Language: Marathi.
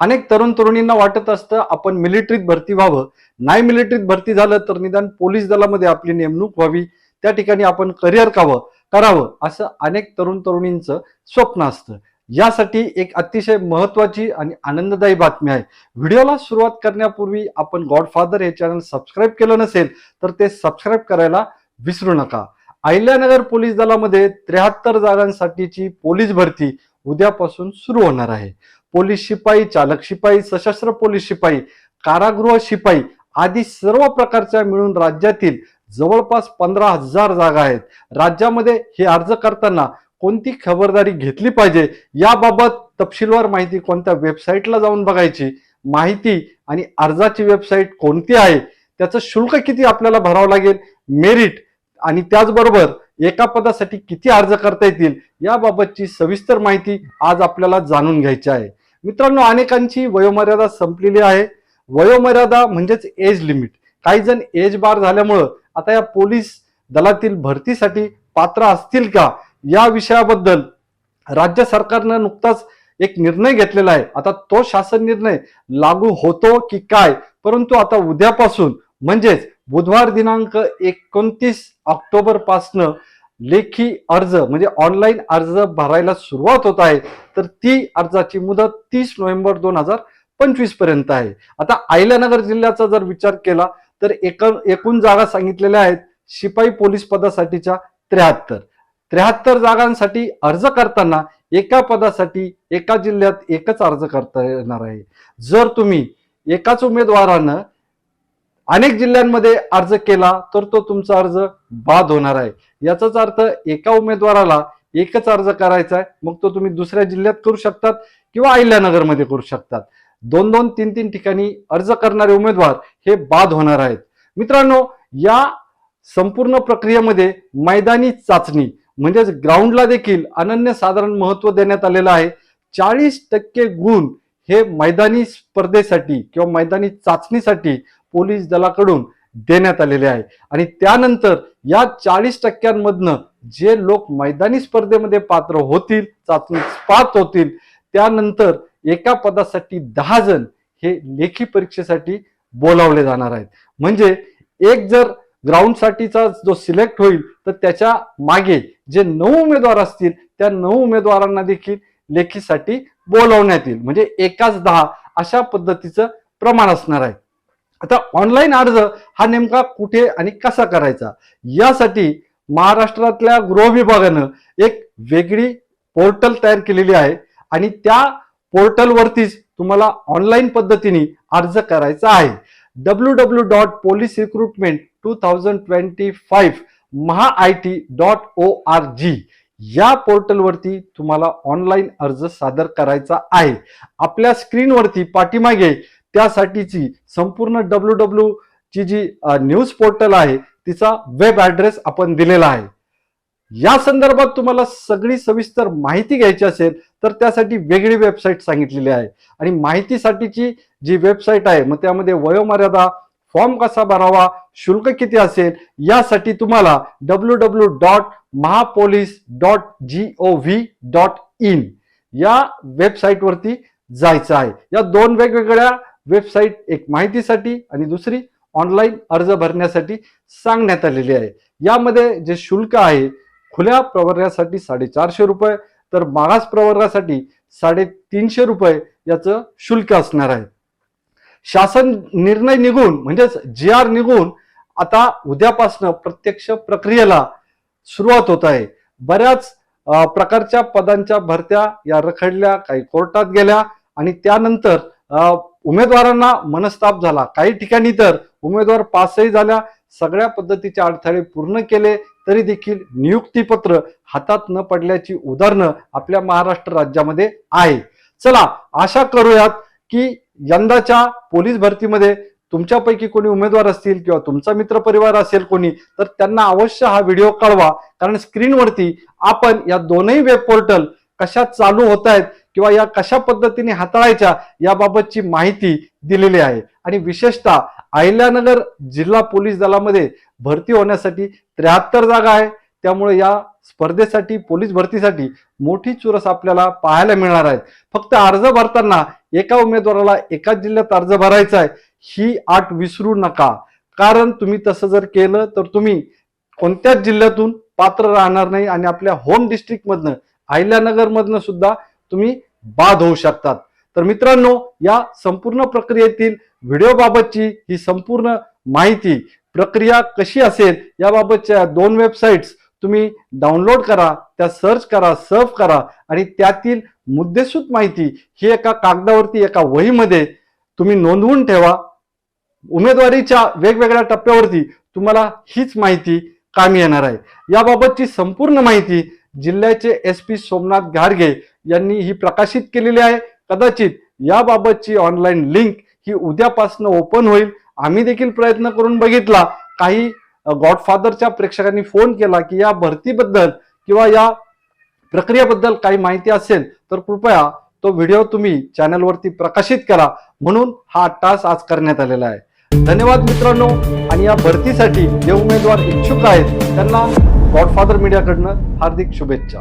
अनेक तरुण तरुणींना वाटत असतं आपण मिलिटरीत भरती व्हावं. नाही मिलिटरीत भरती झालं तर निदान पोलीस दलामध्ये आपली नेमणूक व्हावी. त्या ठिकाणी आपण करिअर कावं करावं असं अनेक तरुण तरुणींचं स्वप्न असतं. यासाठी एक अतिशय महत्वाची आणि आनंददायी बातमी आहे. व्हिडिओला सुरुवात करण्यापूर्वी आपण गॉडफादर हे चॅनल सबस्क्राईब केलं नसेल तर ते सबस्क्राईब करायला विसरू नका. अहिल्यानगर पोलीस दलामध्ये त्र्याहत्तर जागांसाठीची पोलीस भरती उद्यापासून सुरू होणार आहे. पोलीस शिपाई चालक शिपाई सशस्त्र पोलीस शिपाई कारागृह शिपाई आदी सर्व प्रकारच्या मिळून राज्यातील जवळपास पंधरा हजार जागा आहेत. राज्यामध्ये हे अर्ज करताना कोणती खबरदारी घेतली पाहिजे याबाबत तपशीलवार माहिती कोणत्या वेबसाईटला जाऊन बघायची माहिती आणि अर्जाची वेबसाईट कोणती आहे त्याचं शुल्क किती आपल्याला भरावं लागेल मेरिट आणि त्याचबरोबर एका पदासाठी किती अर्ज करता येतील याबाबतची सविस्तर माहिती आज आपल्याला जाणून घ्यायची आहे. मित्रांनो अनेकांची वयोमर्यादा संपलेली आहे. वयोमर्यादा म्हणजेच एज लिमिट काही जण एज बार झाल्यामुळं आता या पोलीस दलातील भरतीसाठी पात्र असतील का? या विषयाबद्दल राज्य सरकारनं नुकताच एक निर्णय घेतलेला आहे. आता तो शासन निर्णय लागू होतो की काय? परंतु आता उद्यापासून म्हणजेच बुधवार दिनांक एकोणतीस ऑक्टोबर पासनं लेखी अर्ज म्हणजे ऑनलाईन अर्ज भरायला सुरुवात होत आहे तर ती अर्जाची मुदत तीस नोव्हेंबर दोन हजार पंचवीसपर्यंत आहे. आता अहिल्यानगर जिल्ह्याचा जर विचार केला तर एक एकूण जागा सांगितलेल्या आहेत शिपाई पोलीस पदासाठीच्या त्र्याहत्तर. त्र्याहत्तर जागांसाठी अर्ज करताना एका पदासाठी एका जिल्ह्यात एकच अर्ज करता येणार आहे. जर तुम्ही एकाच उमेदवारानं अनेक जिल्ह्यांमध्ये अर्ज केला तर तो तुमचा अर्ज बाद होणार आहे. याचाच अर्थ एका उमेदवाराला एकच अर्ज करायचा आहे मग तो तुम्ही दुसऱ्या जिल्ह्यात करू शकतात किंवा अहिल्यानगरमध्ये करू शकतात. दोन दोन तीन तीन ठिकाणी अर्ज करणारे उमेदवार हे बाद होणार आहेत. मित्रांनो या संपूर्ण प्रक्रियेमध्ये मैदानी चाचणी म्हणजेच ग्राउंडला देखील अनन्य साधारण महत्त्व देण्यात आलेलं आहे. चाळीस टक्के गुण हे मैदानी स्पर्धेसाठी किंवा मैदानी चाचणीसाठी पोलीस दलाकडून देण्यात आलेले आहे. आणि त्यानंतर या चाळीस टक्क्यांमधनं जे लोक मैदानी स्पर्धेमध्ये पात्र होतील चाचणी पात्र होतील त्यानंतर एका पदासाठी दहा जण हे लेखी परीक्षेसाठी बोलावले जाणार आहेत. म्हणजे एक जर ग्राउंडसाठीचा जो सिलेक्ट होईल तर त्याच्यामागे जे नऊ उमेदवार असतील त्या नऊ उमेदवारांना देखील लेखीसाठी बोलावण्यात येईल. म्हणजे एकाच दहा अशा पद्धतीचं प्रमाण असणार आहे. आता ऑनलाईन अर्ज हा नेमका कुठे आणि कसा करायचा? यासाठी महाराष्ट्रातल्या गृह विभागानं एक वेगळी पोर्टल तयार केलेली आहे आणि त्या पोर्टलवरतीच तुम्हाला ऑनलाईन पद्धतीने अर्ज करायचा आहे. W W dot police recruitment two thousand twenty five Maha I T dot O R G या पोर्टलवरती तुम्हाला ऑनलाईन अर्ज सादर करायचा आहे. आपल्या स्क्रीनवरती पाठीमागे त्यासाठीची संपूर्ण डब्ल्यू डब्ल्यू ची जी न्यूज पोर्टल आहे तिचा वेब ऍड्रेस आपण दिलेला आहे. या संदर्भात तुम्हाला सगळी सविस्तर माहिती घ्यायची असेल तर त्यासाठी वेगळी वेबसाईट सांगितलेली आहे. आणि माहितीसाठीची जी वेबसाईट आहे मग त्यामध्ये वयोमर्यादा फॉर्म कसा भरावा शुल्क किती असेल यासाठी तुम्हाला W W dot Mahapolice dot G O V dot in या वेबसाईटवरती जायचं आहे. या दोन वेगवेगळ्या वेबसाईट एक माहितीसाठी आणि दुसरी ऑनलाईन अर्ज भरण्यासाठी सांगण्यात आलेली आहे. यामध्ये जे शुल्क आहे खुल्या प्रवर्गासाठी साडेचारशे रुपये तर मागास प्रवर्गासाठी साडेतीनशे रुपये याचं शुल्क असणार आहे. शासन निर्णय निघून म्हणजेच जी आर निघून आता उद्यापासनं प्रत्यक्ष प्रक्रियेला सुरुवात होत आहे. बऱ्याच प्रकारच्या पदांच्या भरत्या या रखडल्या काही कोर्टात गेल्या आणि त्यानंतर उमेदवारांना मनस्ताप झाला. काही ठिकाणी तर उमेदवार पासही झाल्या. सगळ्या पद्धतीचे अडथळे पूर्ण केले तरी देखील नियुक्तीपत्र हातात न पडल्याची उदाहरणं आपल्या महाराष्ट्र राज्यामध्ये आहे. चला आशा करूयात की यंदाच्या पोलीस भरतीमध्ये तुमच्यापैकी कोणी उमेदवार असतील किंवा तुमचा मित्र परिवार असेल कोणी तर त्यांना अवश्य हा व्हिडिओ कळवा. कारण स्क्रीनवरती आपण या दोनही वेब पोर्टल कशा चालू होत आहेत किंवा या कशा पद्धतीने हाताळायच्या याबाबतची माहिती दिलेली आहे. आणि विशेषतः अहिल्यानगर जिल्हा पोलीस दलामध्ये भरती होण्यासाठी त्र्याहत्तर जागा आहे. त्यामुळे या स्पर्धेसाठी पोलीस भरतीसाठी मोठी चुरस आपल्याला पाहायला मिळणार आहेत फक्त अर्ज भरताना एका उमेदवाराला एकाच जिल्ह्यात अर्ज भरायचा आहे ही आट विसरू नका. कारण तुम्ही तसं जर केलं तर तुम्ही कोणत्याच जिल्ह्यातून पात्र राहणार नाही आणि आपल्या होम डिस्ट्रिक्टमधनं अहिल्यानगरमधनं सुद्धा तुम्ही बाद होऊ शकतात. तर मित्रांनो या संपूर्ण प्रक्रियेतील व्हिडिओ बाबतची ही संपूर्ण माहिती प्रक्रिया कशी असेल याबाबतच्या दोन वेबसाईट्स तुम्ही डाउनलोड करा त्या सर्च करा सर्फ करा आणि त्यातील मुद्देसूद माहिती ही एका कागदावरती एका वहीमध्ये तुम्ही नोंदवून ठेवा. उमेदवारीच्या वेगवेगळ्या टप्प्यावरती तुम्हाला हीच माहिती कामी येणार आहे. याबाबतची संपूर्ण माहिती जिल्ह्याचे एस पी सोमनाथ घारगे यांनी ही प्रकाशित केलेली आहे. कदाचित याबाबतची ऑनलाईन लिंक ही उद्यापासून ओपन होईल. आम्ही देखील प्रयत्न करून बघितला. काही गॉडफादरच्या प्रेक्षकांनी फोन केला की या भरतीबद्दल किंवा या प्रक्रियेबद्दल काही माहिती असेल तर कृपया तो व्हिडिओ तुम्ही चॅनलवरती प्रकाशित करा. म्हणून हा टास्क आज करण्यात आलेला आहे. धन्यवाद मित्रांनो. आणि या भरतीसाठी जे उमेदवार इच्छुक आहेत त्यांना गॉडफादर मीडियाकडनं हार्दिक शुभेच्छा.